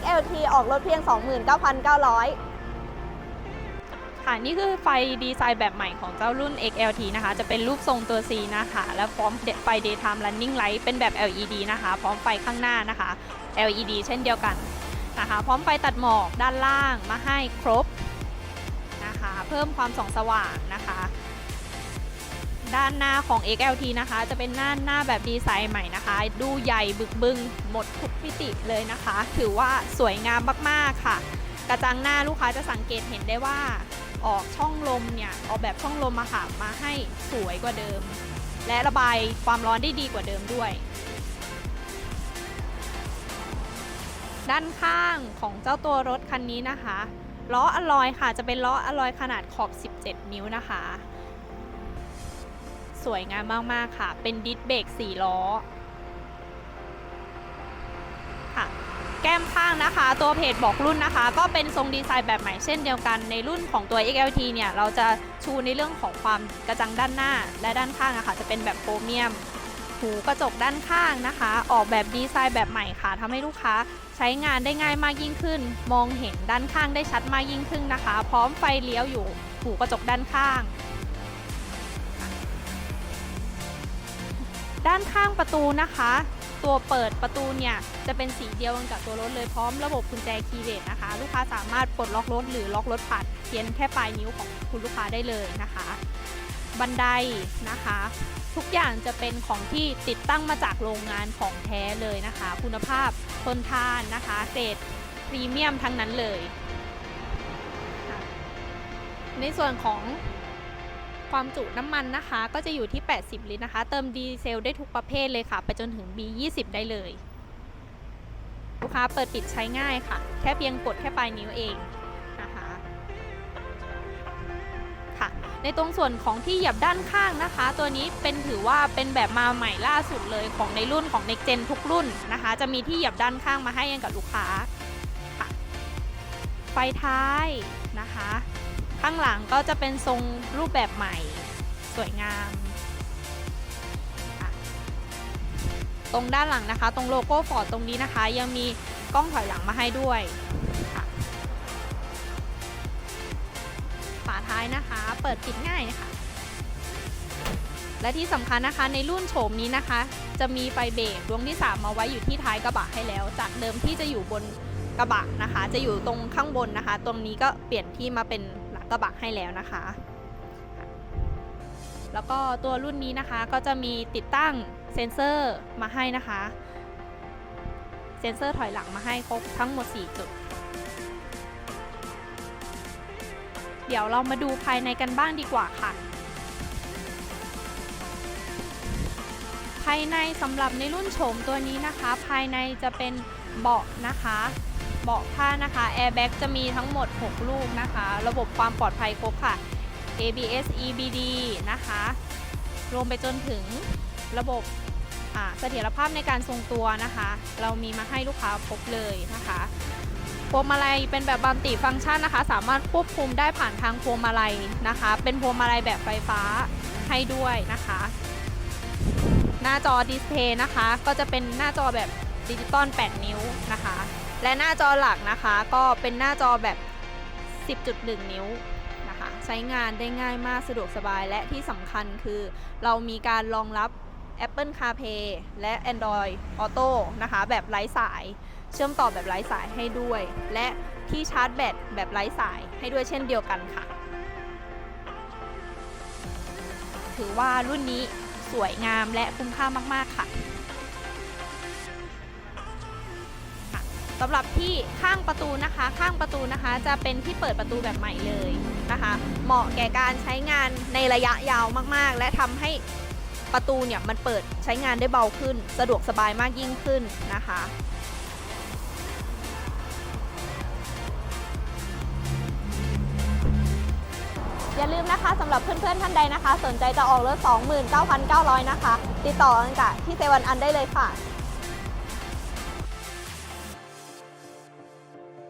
XLT ออกรถเพียง 29,900 ค่ะ นี่คือไฟดีไซน์แบบใหม่ของเจ้ารุ่น XLT นะคะ จะเป็นรูปทรงตัว C นะคะ และพร้อมไฟ daytime running light เป็นแบบ LED นะคะ พร้อมไฟข้างหน้านะคะ LED เช่นเดียวกันนะคะ พร้อมไฟตัดหมอกด้านล่างมาให้ครบนะคะ เพิ่มความส่องสว่างนะคะ ด้านหน้าของ XLT นะคะ จะเป็นหน้าหน้าแบบดีไซน์ใหม่นะคะ ดูใหญ่บึกบึงหมดทุกมิติเลยนะคะ ถือว่าสวยงามมากๆค่ะ กระจังหน้าลูกค้าจะสังเกตเห็นได้ว่า ออกช่องลมเนี่ย ออกแบบช่องลมมาค่ะมาให้สวยกว่าเดิม และระบายความร้อนได้ดีกว่าเดิมด้วย ด้านข้างของเจ้าตัวรถคันนี้นะคะล้ออลลอยค่ะ จะเป็นล้ออลลอยขนาดขอบ 17 นิ้วนะคะ สวยงามมากๆค่ะ เป็นดิสเบรก4ล้อค่ะแก้มข้างนะคะ ตัวเพจบอกรุ่นนะคะ ก็เป็นทรงดีไซน์แบบใหม่เช่นเดียวกันในรุ่นของตัว XLT เนี่ย เราจะชูในเรื่องของความกระจังด้านหน้าและด้านข้างอะค่ะจะเป็นแบบโครเมียม หูกระจกด้านข้างนะคะ ออกแบบดีไซน์แบบใหม่ค่ะทำให้ลูกค้าใช้งานได้ง่ายมากยิ่งขึ้น มองเห็นด้านข้างได้ชัดมากยิ่งขึ้นนะคะ พร้อมไฟเลี้ยวอยู่หูกระจกด้านข้าง ด้านข้างประตูนะคะ ตัวเปิดประตูเนี่ยจะเป็นสีเดียวกันกับตัวรถเลยพร้อมระบบกุญแจคีย์เลสนะคะ ลูกค้าสามารถปลดล็อกรถหรือล็อกรถผ่านเพียงแค่ปลายนิ้วของคุณลูกค้าได้เลยนะคะ บันไดนะคะ ทุกอย่างจะเป็นของที่ติดตั้งมาจากโรงงานของแท้เลยนะคะ คุณภาพทนทานนะคะเกรดพรีเมียมทั้งนั้นเลย ในส่วนของ ความจุน้ำมันนะคะ ก็จะอยู่ที่ 80 ลิตรนะคะ เติมดีเซลได้ทุกประเภทเลยค่ะ ไปจนถึง B20 ได้เลย ลูกค้าเปิดปิดใช้ง่ายค่ะ แค่เพียงกดแค่ปลายนิ้วเองนะคะค่ะ ในตรงส่วนของที่เหยียบด้านข้างนะคะ ตัวนี้เป็นถือว่าเป็นแบบมาใหม่ล่าสุดเลยของในรุ่นของ Next Gen ทุกรุ่นนะคะ จะมีที่เหยียบด้านข้างมาให้ยังกับลูกค้าค่ะไฟท้ายนะคะ ข้างหลังก็จะเป็นทรงรูปแบบใหม่ สวยงามตรงด้านหลังนะคะ ตรงโลโก้ฟอร์ดตรงนี้นะคะ ยังมีกล้องถอยหลังมาให้ด้วยฝาท้ายนะคะ เปิดปิดง่ายนะคะและที่สำคัญนะคะในรุ่นโฉมนี้นะคะ จะมีไฟเบรกดวงที่ 3 มาไว้อยู่ที่ท้ายกระบะให้แล้ว จากเดิมที่จะอยู่บนกระบะนะคะ จะอยู่ตรงข้างบนนะคะ ตรงนี้ก็เปลี่ยนที่มาเป็น หลักระบะให้แล้วนะคะ แล้วก็ตัวรุ่นนี้นะคะก็จะมีติดตั้งเซ็นเซอร์มาให้นะคะ เซ็นเซอร์ถอยหลังมาให้ครบทั้งหมด 4 จุด เดี๋ยวเรามาดูภายในกันบ้างดีกว่าค่ะ ภายในสำหรับในรุ่นโฉมตัวนี้นะคะ ภายในจะเป็นเบาะนะคะ เบาะผ้านะคะแอร์แบ็กจะมีทั้งหมด 6 ลูกนะคะ ระบบความปลอดภัยครบค่ะ ABS EBD นะคะ รวมไปจนถึงระบบอ่าเสถียรภาพในการทรงตัวนะคะ เรามีมาให้ลูกค้าครบเลยนะคะพวงมาลัยเป็นแบบบัลติฟังก์ชันนะคะ สามารถควบคุมได้ผ่านทางพวงมาลัยนะคะ เป็นพวงมาลัยแบบไฟฟ้าให้ด้วยนะคะ หน้าจอดิสเพย์นะคะ ก็จะเป็นหน้าจอแบบ ดิจิตอล 8 นิ้วนะคะ และหน้าจอหลักนะคะก็เป็นหน้าจอแบบ 10.1 นิ้วนะคะ ใช้งานได้ง่ายมากสะดวกสบายและที่สำคัญคือ เรามีการรองรับ Apple CarPlay และ Android Auto นะคะ แบบไร้สาย เชื่อมต่อแบบไร้สายให้ด้วย และที่ชาร์จแบตแบบไร้สายให้ด้วยเช่นเดียวกันค่ะ ถือว่ารุ่นนี้สวยงามและคุ้มค่ามาก ๆ ค่ะ สำหรับที่ข้างประตูนะคะ ข้างประตูนะคะ จะเป็นที่เปิดประตูแบบใหม่เลยนะคะ เหมาะแก่การใช้งานในระยะยาวมากๆ และทำให้ประตูเนี่ยมันเปิดใช้งานได้เบาขึ้น สะดวกสบายมากยิ่งขึ้นนะคะอย่าลืมนะคะสำหรับเพื่อนๆท่านใดนะคะ สนใจจะออกรถ 29,900 นะคะ ติดต่อกันกับที่เซวันอันได้เลยค่ะ